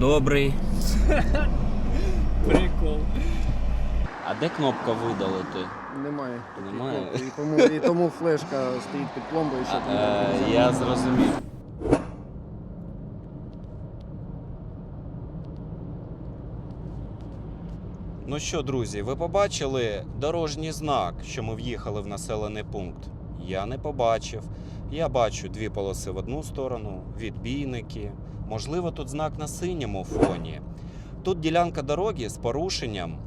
Добрий. Прикол. А де кнопка видалити? Немає. Немає? І тому, і тому флешка стоїть під пломбою, щоб А, не е, було я зрозумів. Ну що, друзі, ви побачили дорожній знак, що ми в'їхали в населений пункт? Я не побачив. Я бачу дві полоси в одну сторону, відбійники. Можливо, тут знак на синьому фоні. Тут ділянка дороги з порушенням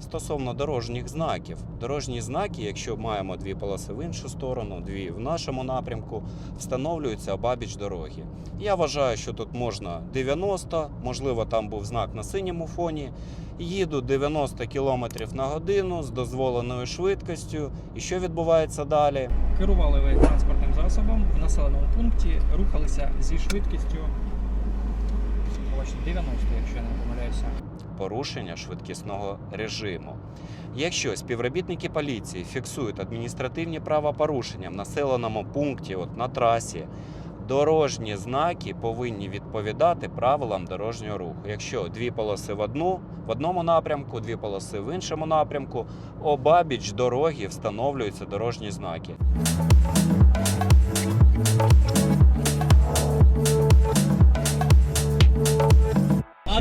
стосовно дорожніх знаків. Дорожні знаки, якщо маємо дві полоси в іншу сторону, дві в нашому напрямку, встановлюються обабіч дороги. Я вважаю, що тут можна 90, можливо, там був знак на синьому фоні. Їду 90 км на годину з дозволеною швидкістю. І що відбувається далі? Керували ви транспортним засобом в населеному пункті, рухалися зі швидкістю 90, якщо я не помиляюся. порушення швидкісного режиму. Якщо співробітники поліції фіксують адміністративні правопорушення в населеному пункті, от на трасі, дорожні знаки повинні відповідати правилам дорожнього руху. Якщо дві полоси в одну в одному напрямку, дві полоси в іншому напрямку, обабіч дороги встановлюються дорожні знаки.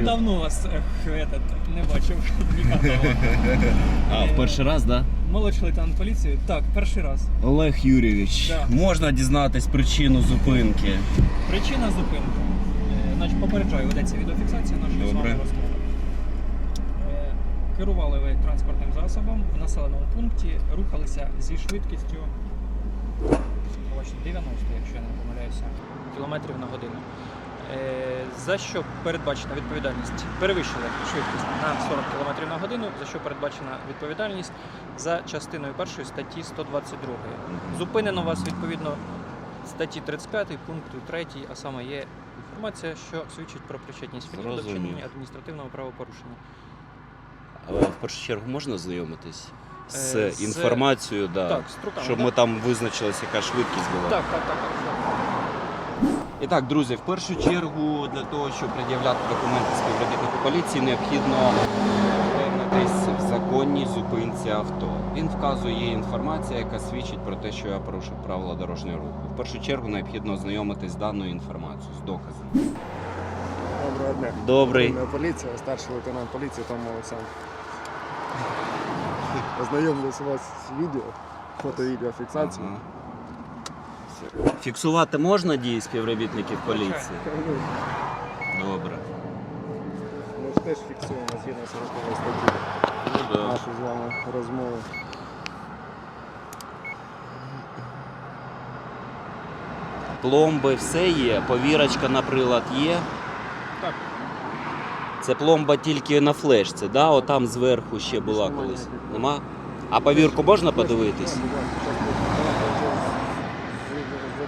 Давно вас ех, этот, не бачив нікого. А, в перший раз, да? Молодший лейтенант поліції. Так, перший раз. Олег Юрійович, Да. можна дізнатись причину зупинки. Причина зупинки. Е, Значить, попереджаю, ведеться відеофіксація нашої з Добре. вами розмови. Е, Керували ви транспортним засобом в населеному пункті, рухалися зі швидкістю бачите, 90, якщо я не помиляюся, кілометрів на годину. Е, За що передбачена відповідальність? Перевищили швидкість на 40 км на годину, за що передбачена відповідальність за частиною першої статті 122. Зупинено вас відповідно статті 35 пункту 3, а саме є інформація, що свідчить про причетність водія до вчинення адміністративного правопорушення. Але в першу чергу можна знайомитись з Е, з- інформацією, да, Так, з труками. щоб да? ми там визначилися, яка швидкість була. Так, так, так, так. І так, друзі, в першу чергу для того, щоб пред'являти документи співробітнику поліції, необхідно впевнитись в законній зупинці авто. Він вказує є інформація, яка свідчить про те, що я порушив правила дорожнього руху. В першу чергу необхідно ознайомитись з даною інформацією, з доказами. Доброго дня. Добрий. Поліція, старший лейтенант поліції Том Олександр. Ознайомлюсь у вас з відео, фото-відеофіксацію. Ага. Фіксувати можна дії співробітників поліції? Добре. Ми ж теж фіксуємо згідно 40 статті Ну, да. нашу з вами розмову. Пломби все є, повірочка на прилад є. Так. Це пломба тільки на флешці, да? Отам зверху ще була колись. Нема? А повірку можна подивитись? Так, будь ласка, щас ми-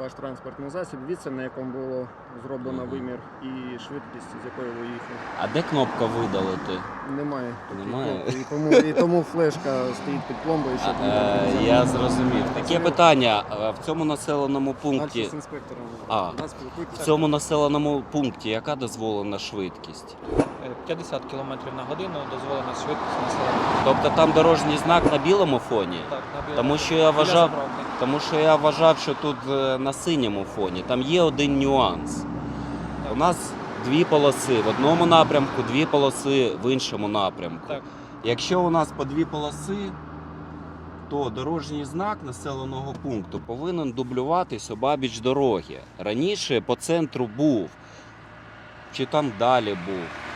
Ваш транспортний засіб, відстань, на якому було зроблено Мгм. вимір і швидкість, з якою ви їхали. А де кнопка видалити? Немає. Немає? І тому, і тому флешка стоїть під пломбою, щоб А, не е, було я зрозумів. Таке питання. е, В цьому населеному Дальше пункті. з інспектором. А. Да, спілкуйтесь. В цьому населеному пункті яка дозволена швидкість? Е, 50 км на годину дозволена швидкість населення. Тобто там дорожній знак на білому фоні? Так, на білому Тому що я вважав, тому що я вважав, що тут е, на синьому фоні. Там є один нюанс. Так. У нас дві полоси в одному напрямку, дві полоси в іншому напрямку. Так. Якщо у нас по дві полоси, то дорожній знак населеного пункту повинен дублюватись обабіч дороги. Раніше по центру був, чи там далі був.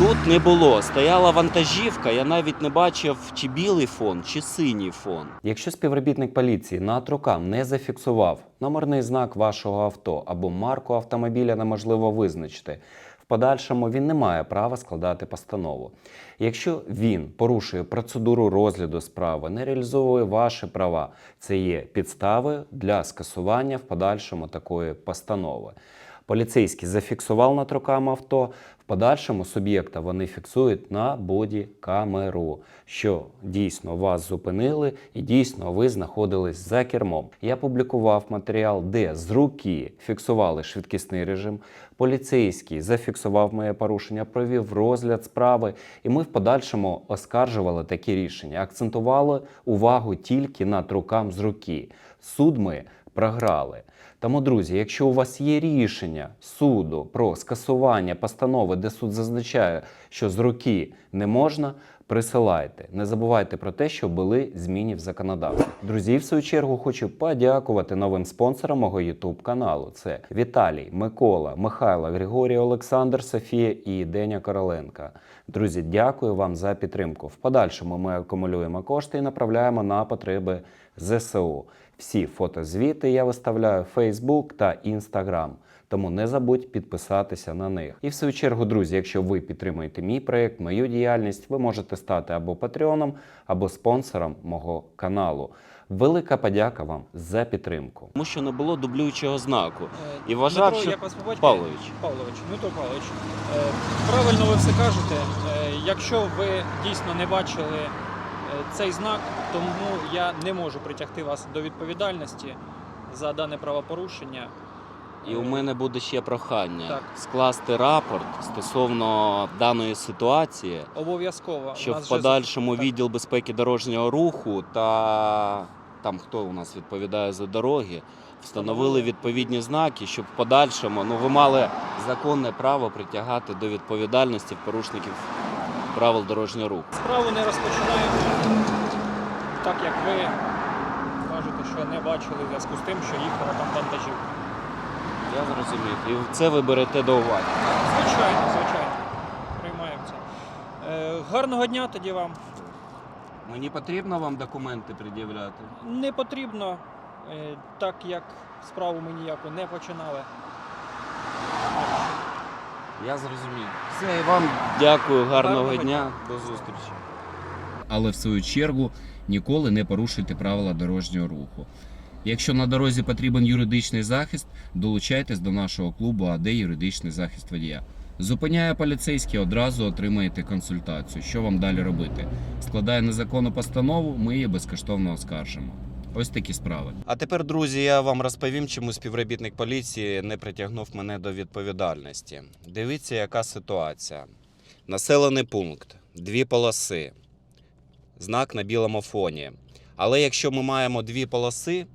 Тут не було. Стояла вантажівка, я навіть не бачив, чи білий фон, чи синій фон. Якщо співробітник поліції над рукам не зафіксував номерний знак вашого авто або марку автомобіля неможливо визначити, в подальшому він не має права складати постанову. Якщо він порушує процедуру розгляду справи, не реалізовує ваші права, це є підстави для скасування в подальшому такої постанови. Поліцейський зафіксував над руками авто. Подальшому суб'єкта вони фіксують на боді-камеру, що дійсно вас зупинили і дійсно ви знаходились за кермом. Я публікував матеріал, де з руки фіксували швидкісний режим. Поліцейський зафіксував моє порушення, провів розгляд справи, і ми в подальшому оскаржували такі рішення. Акцентували увагу тільки над рукам з руки. Суд ми програли. Тому, друзі, якщо у вас є рішення суду про скасування постанови, де суд зазначає, що з руки не можна, присилайте. Не забувайте про те, що були зміни в законодавстві. Друзі, в свою чергу хочу подякувати новим спонсорам мого YouTube каналу. Це Віталій, Микола, Михайло, Григорій, Олександр, Софія і Деня Короленка. Друзі, дякую вам за підтримку. В подальшому ми акумулюємо кошти і направляємо на потреби ЗСУ. Всі фотозвіти я виставляю в Facebook та Instagram. Тому не забудь підписатися на них. І в свою чергу, друзі, якщо ви підтримуєте мій проект, мою діяльність, ви можете стати або патреоном, або спонсором мого каналу. Велика подяка вам за підтримку. Тому що не було дублюючого знаку. Е, І вважав, Дмитро, що-? Павлович. Павлович, Дмитро Павлович, е, правильно ви все кажете. Е, Якщо ви дійсно не бачили цей знак, тому я не можу притягти вас до відповідальності за дане правопорушення. І у мене буде ще прохання Так. скласти рапорт стосовно даної ситуації, Обов'язково. щоб в подальшому так. відділ безпеки дорожнього руху та там хто у нас відповідає за дороги, встановили відповідні знаки, щоб в подальшому ну ви мали законне право притягати до відповідальності порушників правил дорожнього руху. Справу не розпочинаємо, так як ви кажете, що не бачили в зв'язку з тим, що їхала там вантажівка. Я зрозумів. І це ви берете до уваги. Звичайно, звичайно. Приймаємо це. Е, гарного дня тоді вам. Мені потрібно вам документи пред'являти. Не потрібно, е, так як справу ми ніяку не починали. Я зрозумів. Все, і вам дякую, гарного, Гарного дня. До зустрічі. але в свою чергу ніколи не порушуйте правила дорожнього руху. Якщо на дорозі потрібен юридичний захист, долучайтесь до нашого клубу АД юридичний захист водія. Зупиняє поліцейський, одразу отримаєте консультацію. Що вам далі робити? Складає незаконну постанову, ми її безкоштовно оскаржимо. Ось такі справи. А тепер, друзі, я вам розповім, чому співробітник поліції не притягнув мене до відповідальності. Дивіться, яка ситуація. Населений пункт, дві полоси, знак на білому фоні. Але якщо ми маємо дві полоси,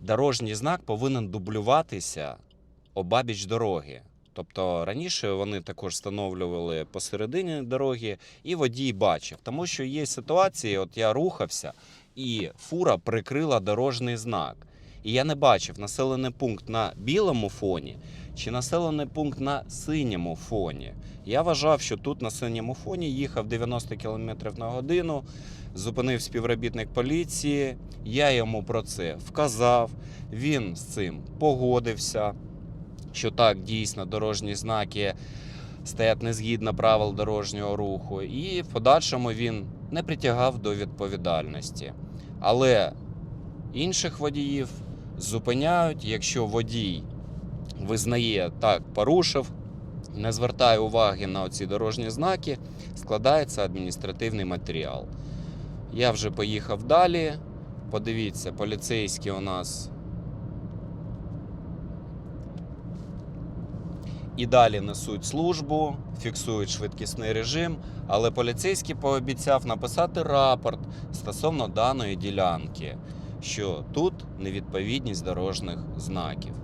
дорожній знак повинен дублюватися обабіч дороги. Тобто раніше вони також встановлювали посередині дороги, і водій бачив. Тому що є ситуації, от я рухався, і фура прикрила дорожній знак. І я не бачив населений пункт на білому фоні чи населений пункт на синьому фоні. Я вважав, що тут на синьому фоні їхав 90 км на годину, зупинив співробітник поліції. Я йому про це вказав. Він з цим погодився, що так дійсно дорожні знаки стоять незгідно правил дорожнього руху, і в подальшому він не притягав до відповідальності. Але інших водіїв зупиняють, якщо водій визнає так, порушив, не звертає уваги на оці дорожні знаки, складається адміністративний матеріал. Я вже поїхав далі. Подивіться, поліцейські у нас і далі несуть службу, фіксують швидкісний режим, але поліцейський пообіцяв написати рапорт стосовно даної ділянки, що тут невідповідність дорожніх знаків.